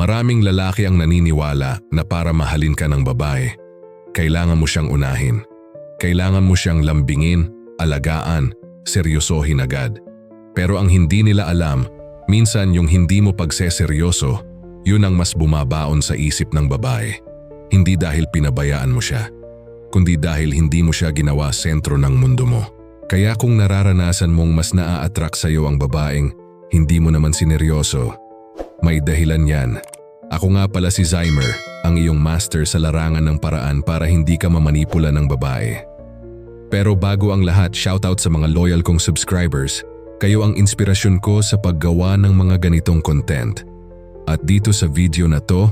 Maraming lalaki ang naniniwala na para mahalin ka ng babae, kailangan mo siyang unahin. Kailangan mo siyang lambingin, alagaan, seryosohin agad. Pero ang hindi nila alam, minsan yung hindi mo pagseseryoso, yun ang mas bumabaon sa isip ng babae. Hindi dahil pinabayaan mo siya, kundi dahil hindi mo siya ginawa sentro ng mundo mo. Kaya kung nararanasan mong mas naa-attract sa'yo ang babaeng hindi mo naman sineryoso, may dahilan yan. Ako nga pala si Zymer, ang iyong master sa larangan ng paraan para hindi ka mamanipula ng babae. Pero bago ang lahat, shoutout sa mga loyal kong subscribers. Kayo ang inspirasyon ko sa paggawa ng mga ganitong content. At dito sa video na to,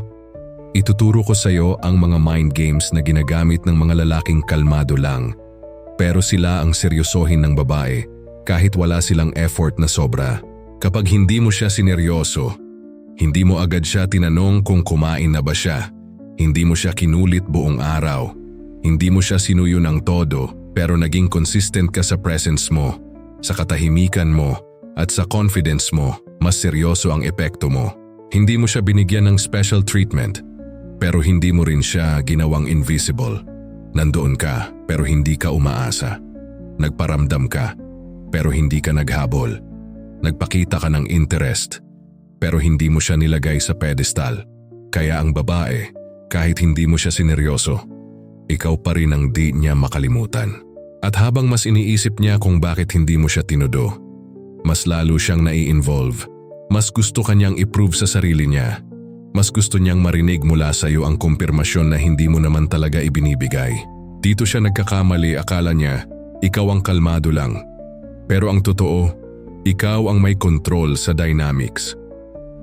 ituturo ko sa iyo ang mga mind games na ginagamit ng mga lalaking kalmado lang. Pero sila ang seryosohin ng babae kahit wala silang effort na sobra. Kapag hindi mo siya sineryoso, hindi mo agad siya tinanong kung kumain na ba siya. Hindi mo siya kinulit buong araw. Hindi mo siya sinuyo ng todo pero naging consistent ka sa presence mo, sa katahimikan mo, at sa confidence mo, mas seryoso ang epekto mo. Hindi mo siya binigyan ng special treatment, pero hindi mo rin siya ginawang invisible. Nandoon ka pero hindi ka umaasa. Nagparamdam ka pero hindi ka naghabol. Nagpakita ka ng interest pero hindi mo siya nilagay sa pedestal. Kaya ang babae, kahit hindi mo siya sineryoso, ikaw pa rin ang di niya makalimutan. At habang mas iniisip niya kung bakit hindi mo siya tinudo, mas lalo siyang nai-involve. Mas gusto kanyang i-prove sa sarili niya. Mas gusto niyang marinig mula sa iyo ang kumpirmasyon na hindi mo naman talaga ibinibigay. Dito siya nagkakamali akala niya, ikaw ang kalmado lang. Pero ang totoo, ikaw ang may control sa dynamics.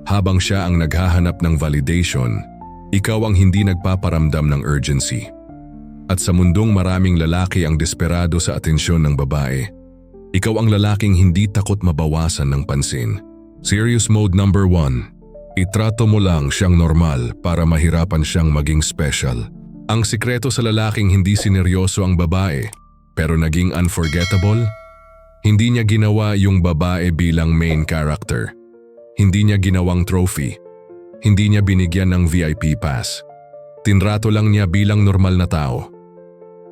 Habang siya ang naghahanap ng validation, ikaw ang hindi nagpaparamdam ng urgency. At sa mundong maraming lalaki ang desperado sa atensyon ng babae, ikaw ang lalaking hindi takot mabawasan ng pansin. Serious mode number 1. Itrato mo lang siyang normal para mahirapan siyang maging special. Ang sikreto sa lalaking hindi sineryoso ang babae, pero naging unforgettable, hindi niya ginawa yung babae bilang main character. Hindi niya ginawang trophy. Hindi niya binigyan ng VIP pass. Tinrato lang niya bilang normal na tao.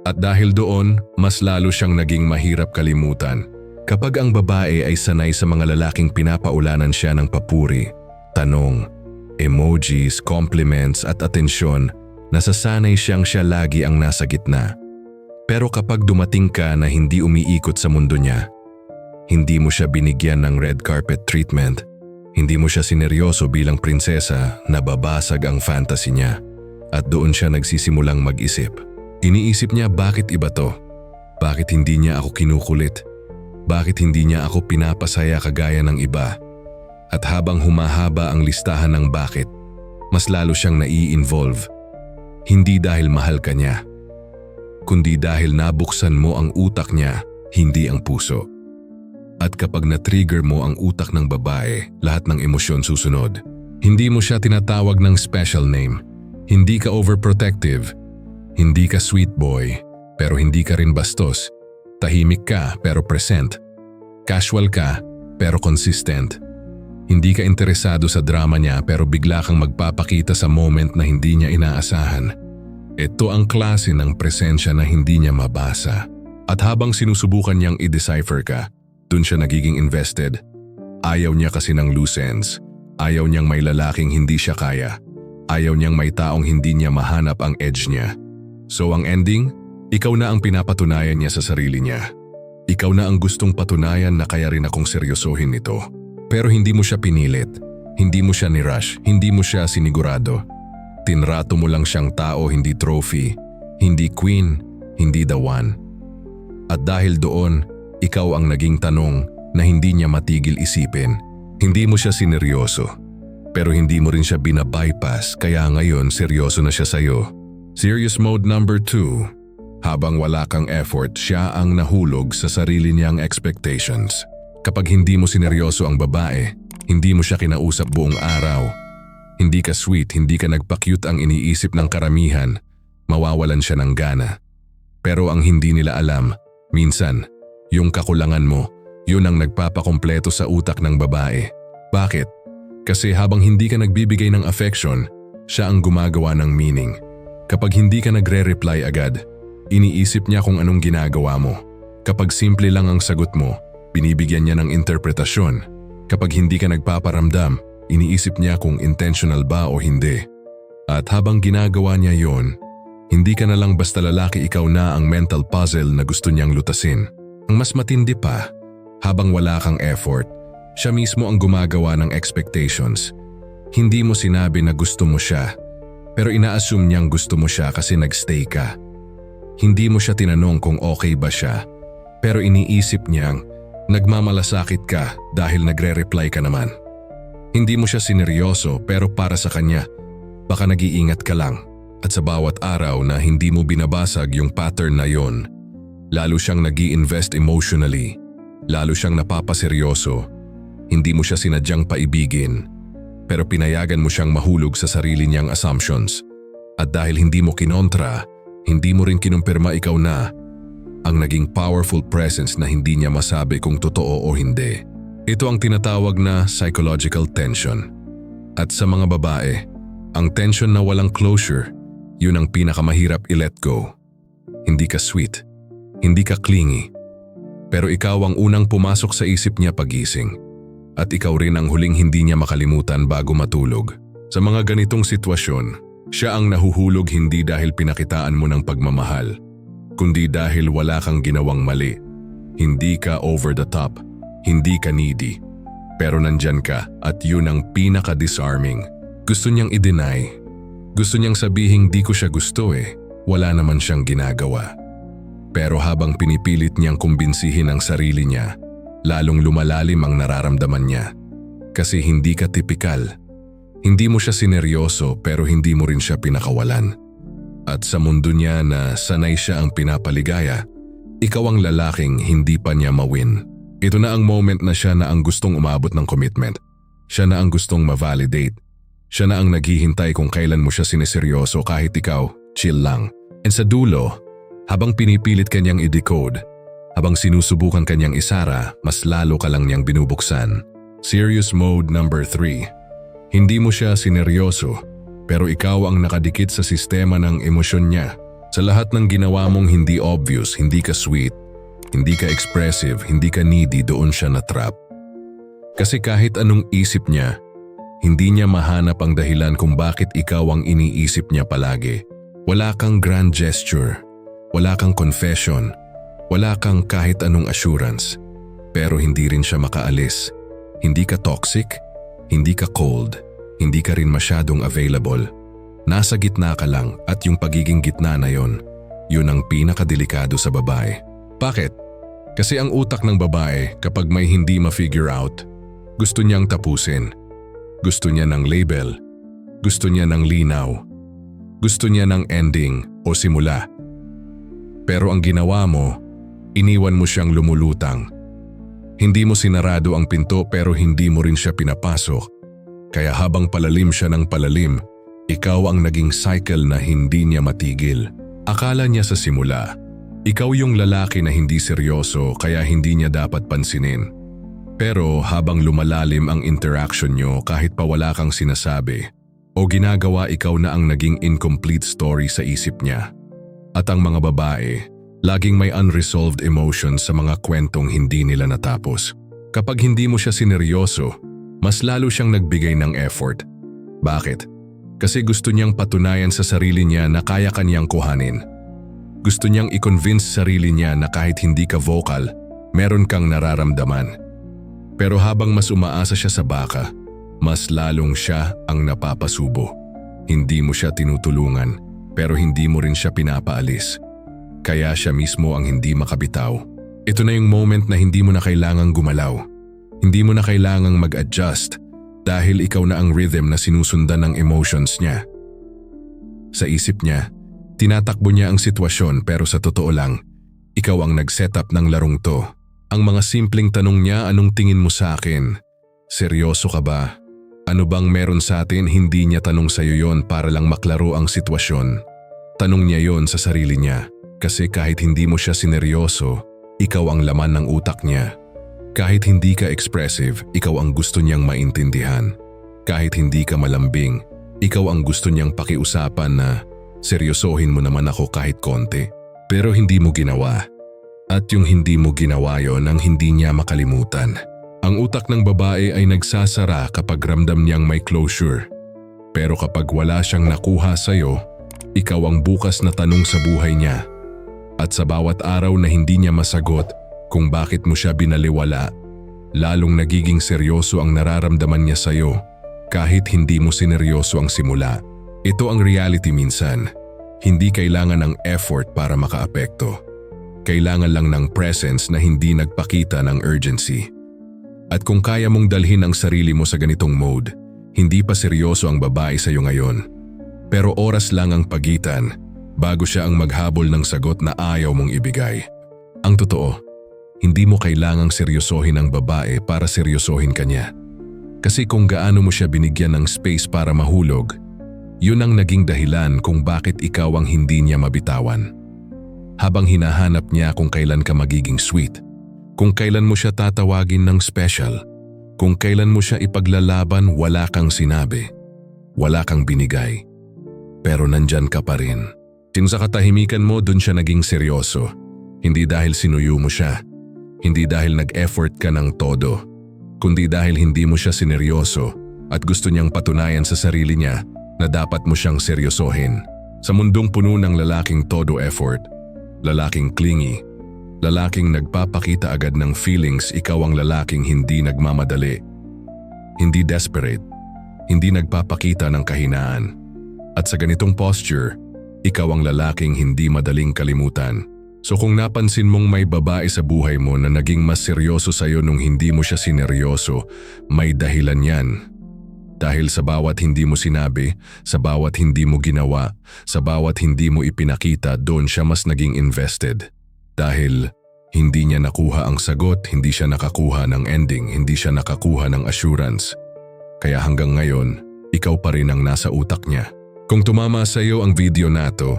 At dahil doon, mas lalo siyang naging mahirap kalimutan. Kapag ang babae ay sanay sa mga lalaking pinapaulanan siya ng papuri, tanong, emojis, compliments at atensyon, nasasanay siyang siya lagi ang nasa gitna. Pero kapag dumating ka na hindi umiikot sa mundo niya, hindi mo siya binigyan ng red carpet treatment, hindi mo siya sineryoso bilang prinsesa, nababasag ang fantasy niya at doon siya nagsisimulang mag-isip. Iniisip niya bakit iba to? Bakit hindi niya ako kinukulit? Bakit hindi niya ako pinapasaya kagaya ng iba? At habang humahaba ang listahan ng bakit, mas lalo siyang nai-involve. Hindi dahil mahal ka niya, kundi dahil nabuksan mo ang utak niya, hindi ang puso. At kapag na-trigger mo ang utak ng babae, lahat ng emosyon susunod. Hindi mo siya tinatawag ng special name. Hindi ka overprotective. Hindi ka sweet boy, pero hindi ka rin bastos. Tahimik ka pero present. Casual ka pero consistent. Hindi ka interesado sa drama niya pero bigla kang magpapakita sa moment na hindi niya inaasahan. Ito ang klase ng presensya na hindi niya mabasa. At habang sinusubukan niyang i-decipher ka, dun siya nagiging invested. Ayaw niya kasi ng loose ends. Ayaw niyang may lalaking hindi siya kaya. Ayaw niyang may taong hindi niya mahanap ang edge niya. So ang ending, ikaw na ang pinapatunayan niya sa sarili niya. Ikaw na ang gustong patunayan na kaya rin akong seryosohin nito. Pero hindi mo siya pinilit. Hindi mo siya nirush. Hindi mo siya sinigurado. Tinrato mo lang siyang tao, hindi trophy. Hindi queen, hindi the one. At dahil doon, ikaw ang naging tanong na hindi niya matigil isipin. Hindi mo siya sineryoso. Pero hindi mo rin siya binabypass kaya ngayon seryoso na siya sa'yo. Serious mode number 2. Habang wala kang effort, siya ang nahulog sa sarili niyang expectations. Kapag hindi mo sineryoso ang babae, hindi mo siya kinausap buong araw. Hindi ka sweet, hindi ka nagpa-cute ang iniisip ng karamihan, mawawalan siya ng gana. Pero ang hindi nila alam, minsan, yung kakulangan mo, yun ang nagpapakompleto sa utak ng babae. Bakit? Kasi habang hindi ka nagbibigay ng affection, siya ang gumagawa ng meaning. Kapag hindi ka nagre-reply agad, iniisip niya kung anong ginagawa mo. Kapag simple lang ang sagot mo, binibigyan niya ng interpretasyon. Kapag hindi ka nagpaparamdam, iniisip niya kung intentional ba o hindi. At habang ginagawa niya yon, hindi ka na lang basta lalaki ikaw na ang mental puzzle na gusto niyang lutasin. Ang mas matindi pa, habang wala kang effort, siya mismo ang gumagawa ng expectations. Hindi mo sinabi na gusto mo siya, pero ina-assume niyang gusto mo siya kasi nagstay ka. Hindi mo siya tinanong kung okay ba siya, pero iniisip niyang nagmamalasakit ka dahil nagre-reply ka naman. Hindi mo siya sineryoso pero para sa kanya, baka nag-iingat ka lang at sa bawat araw na hindi mo binabasag yung pattern na yon, lalo siyang nag invest emotionally, lalo siyang napapaseryoso, hindi mo siya sinadyang paibigin, pero pinayagan mo siyang mahulog sa sarili niyang assumptions. At dahil hindi mo kinontra, hindi mo rin kinumpirma ikaw na ang naging powerful presence na hindi niya masabi kung totoo o hindi. Ito ang tinatawag na psychological tension. At sa mga babae, ang tension na walang closure, yun ang pinakamahirap i-let go. Hindi ka sweet, hindi ka clingy, pero ikaw ang unang pumasok sa isip niya pagising. At ikaw rin ang huling hindi niya makalimutan bago matulog. Sa mga ganitong sitwasyon, siya ang nahuhulog hindi dahil pinakitaan mo ng pagmamahal, kundi dahil wala kang ginawang mali. Hindi ka over the top, hindi ka needy. Pero nandyan ka at yun ang pinaka-disarming. Gusto niyang i-deny. Gusto niyang sabihing di ko siya gusto eh. Wala naman siyang ginagawa. Pero habang pinipilit niyang kumbinsihin ang sarili niya, lalong lumalalim ang nararamdaman niya. Kasi hindi ka tipikal. Hindi mo siya sineryoso pero hindi mo rin siya pinakawalan. At sa mundo niya na sanay siya ang pinapaligaya, ikaw ang lalaking hindi pa niya mawin. Ito na ang moment na siya na ang gustong umabot ng commitment. Siya na ang gustong ma-validate. Siya na ang naghihintay kung kailan mo siya sineseryoso kahit ikaw, chill lang. And sa dulo, habang pinipilit kanyang i-decode, habang sinusubukan kanyang isara, mas lalo ka lang niyang binubuksan. Serious mode number 3. Hindi mo siya sineryoso, pero ikaw ang nakadikit sa sistema ng emosyon niya. Sa lahat ng ginawa mong hindi obvious, hindi ka sweet, hindi ka expressive, hindi ka needy, doon siya na-trap. Kasi kahit anong isip niya, hindi niya mahanap ang dahilan kung bakit ikaw ang iniisip niya palagi. Wala kang grand gesture, wala kang confession, wala kang kahit anong assurance, pero hindi rin siya makaalis. Hindi ka toxic, hindi ka cold, hindi ka rin masyadong available. Nasa gitna ka lang at yung pagiging gitna na yon, yun ang pinakadelikado sa babae. Bakit? Kasi ang utak ng babae kapag may hindi ma-figure out, gusto niyang tapusin. Gusto niya ng label. Gusto niya ng linaw. Gusto niya ng ending o simula. Pero ang ginawa mo, Iniwan mo siyang lumulutang. Hindi mo sinarado ang pinto pero hindi mo rin siya pinapasok. Kaya habang palalim siya ng palalim, ikaw ang naging cycle na hindi niya matigil. Akala niya sa simula, ikaw yung lalaki na hindi seryoso kaya hindi niya dapat pansinin. Pero habang lumalalim ang interaction niyo kahit pa wala kang sinasabi, o ginagawa ikaw na ang naging incomplete story sa isip niya. At ang mga babae, Laging may unresolved emotions sa mga kwentong hindi nila natapos. Kapag hindi mo siya sineryoso, mas lalo siyang nagbigay ng effort. Bakit? Kasi gusto niyang patunayan sa sarili niya na kaya kanyang kuhanin. Gusto niyang i-convince sarili niya na kahit hindi ka vocal, meron kang nararamdaman. Pero habang mas umaasa siya sa baka, mas lalong siya ang napapasubo. Hindi mo siya tinutulungan, pero hindi mo rin siya pinapaalis. Kaya siya mismo ang hindi makabitaw. Ito na yung moment na hindi mo na kailangang gumalaw. Hindi mo na kailangang mag-adjust dahil ikaw na ang rhythm na sinusundan ng emotions niya. Sa isip niya, tinatakbo niya ang sitwasyon pero sa totoo lang, ikaw ang nag-setup ng larong to. Ang mga simpleng tanong niya anong tingin mo sa akin? Seryoso ka ba? Ano bang meron sa atin hindi niya tanong sa iyo yon para lang maklaro ang sitwasyon? Tanong niya yon sa sarili niya. Kasi kahit hindi mo siya sineryoso, ikaw ang laman ng utak niya. Kahit hindi ka expressive, ikaw ang gusto niyang maintindihan. Kahit hindi ka malambing, ikaw ang gusto niyang pakiusapan na seryosohin mo naman ako kahit konti. Pero hindi mo ginawa. At yung hindi mo ginawa yon ang hindi niya makalimutan. Ang utak ng babae ay nagsasara kapag ramdam niyang may closure. Pero kapag wala siyang nakuha sa'yo, ikaw ang bukas na tanong sa buhay niya. At sa bawat araw na hindi niya masagot kung bakit mo siya binaliwala, lalong nagiging seryoso ang nararamdaman niya sa'yo kahit hindi mo sineryoso ang simula. Ito ang reality minsan. Hindi kailangan ng effort para makaapekto. Kailangan lang ng presence na hindi nagpakita ng urgency. At kung kaya mong dalhin ang sarili mo sa ganitong mode, hindi pa seryoso ang babae sa iyo ngayon. Pero oras lang ang pagitan bago siya ang maghabol ng sagot na ayaw mong ibigay. Ang totoo, hindi mo kailangang seryosohin ang babae para seryosohin kanya. Kasi kung gaano mo siya binigyan ng space para mahulog, yun ang naging dahilan kung bakit ikaw ang hindi niya mabitawan. Habang hinahanap niya kung kailan ka magiging sweet, kung kailan mo siya tatawagin ng special, kung kailan mo siya ipaglalaban wala kang sinabi, wala kang binigay. Pero nandyan ka pa rin. Sin sa katahimikan mo dun siya naging seryoso. Hindi dahil sinuyo mo siya. Hindi dahil nag-effort ka ng todo. Kundi dahil hindi mo siya sineryoso at gusto niyang patunayan sa sarili niya na dapat mo siyang seryosohin. Sa mundong puno ng lalaking todo effort, lalaking clingy, lalaking nagpapakita agad ng feelings ikaw ang lalaking hindi nagmamadali. Hindi desperate, hindi nagpapakita ng kahinaan. At sa ganitong posture, ikaw ang lalaking hindi madaling kalimutan. So kung napansin mong may babae sa buhay mo na naging mas seryoso sa'yo nung hindi mo siya sineryoso, may dahilan yan. Dahil sa bawat hindi mo sinabi, sa bawat hindi mo ginawa, sa bawat hindi mo ipinakita, doon siya mas naging invested. Dahil hindi niya nakuha ang sagot, hindi siya nakakuha ng ending, hindi siya nakakuha ng assurance. Kaya hanggang ngayon, ikaw pa rin ang nasa utak niya. Kung tumama sa iyo ang video na to,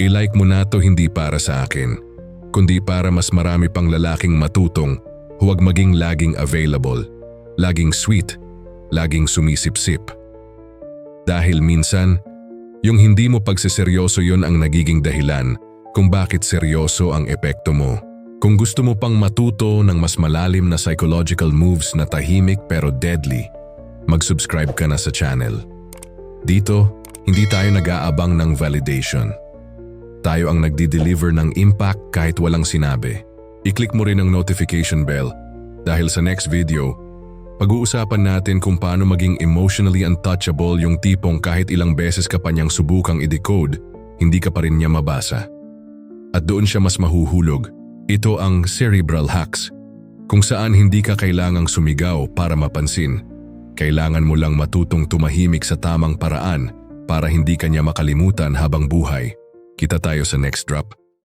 i-like mo na to hindi para sa akin, kundi para mas marami pang lalaking matutong, huwag maging laging available, laging sweet, laging sumisip-sip. Dahil minsan, yung hindi mo pagseseryoso yon ang nagiging dahilan kung bakit seryoso ang epekto mo. Kung gusto mo pang matuto ng mas malalim na psychological moves na tahimik pero deadly, mag-subscribe ka na sa channel. Dito, hindi tayo nag-aabang ng validation. Tayo ang nagdi-deliver ng impact kahit walang sinabi. I-click mo rin ang notification bell dahil sa next video, pag-uusapan natin kung paano maging emotionally untouchable yung tipong kahit ilang beses ka pa niyang subukang i-decode, hindi ka pa rin niya mabasa. At doon siya mas mahuhulog. Ito ang cerebral hacks, kung saan hindi ka kailangang sumigaw para mapansin. Kailangan mo lang matutong tumahimik sa tamang paraan para hindi kanya makalimutan habang buhay. Kita tayo sa next drop.